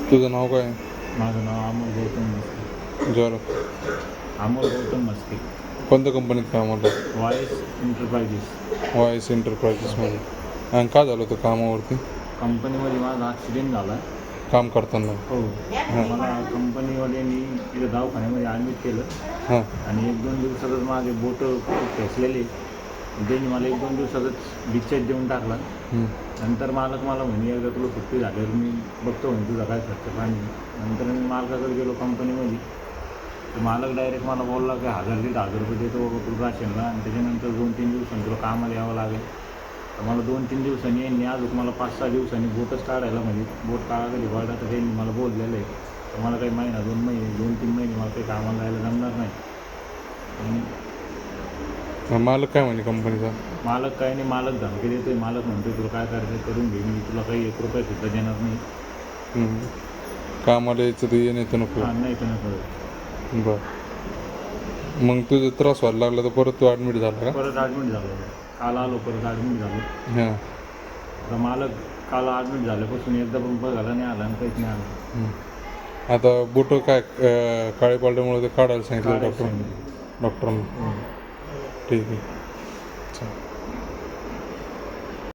तुझं नाव काय? माझं नाव अमोल गौतम मस्के. जर. अमोल गौतम मस्के. कोणत्या कंपनीत कामाला वायस इंटरप्राइजेस वायस एंटरप्राइजेसमध्ये आणि काय झालं होतं कामावरती? कंपनीमध्ये माझा ॲक्सिडेंट झाला. काम करताना. हो. मला कंपनीवाल्यांनी इथं दवाखान्यामध्ये ॲडमिट केलं. हां. आणि एक दोन दिवसातच माझे बोट खेचलेले त्यांनी मला एक दोन दिवसातच डिस्चार्ज देऊन टाकला. नंतर मालक मला म्हणे एकदा तुला सुट्टी झाल्यावर मी बघतो म्हणे तुझा काय खर्च पाणी. नंतर मी मालकाकडे गेलो कंपनीमध्ये तर मालक डायरेक्ट मला बोलला की हजार दीड हजार रुपये देतो बाबा तुला राशनला. आणि त्याच्यानंतर दोन तीन दिवसांनी तुला कामाला यावं लागेल. तर मला दोन तीन दिवसांनी यांनी अजून मला पाच सहा दिवसांनी बोटच काढायला म्हणजे बोट काढायला दिवाळा तर त्यांनी मला बोललेलं आहे. तर मला काही महिना दोन महिने दोन तीन महिने मला काही कामाला जायला जमणार नाही. आणि मालक काय म्हणे कंपनीचा मालक काय नाही मालक धमकी देतोय मालक म्हणतोय तुला काय करायचं करून घे मी तुला काही एक रुपया सुद्धा देणार नाही. हं. कामाला यायचं ते येणं येतं नको. हा, नाही तर नाही बरं. मग तुझं त्रास व्हायला लागला तर परत तू ॲडमिट झाला का? परत ॲडमिट झालो. काल आलो परत ॲडमिट झालो. हां. तर मालक काल ॲडमिट झाल्यापासून एकदा पण बघायला नाही आला आणि काहीच नाही आलं. हं. आता बोटं काय अं, काळे पाड्यामुळे ते काढायला सांगितलं डॉक्टर. डॉक्टरांना हो. ठीक आहे चालेल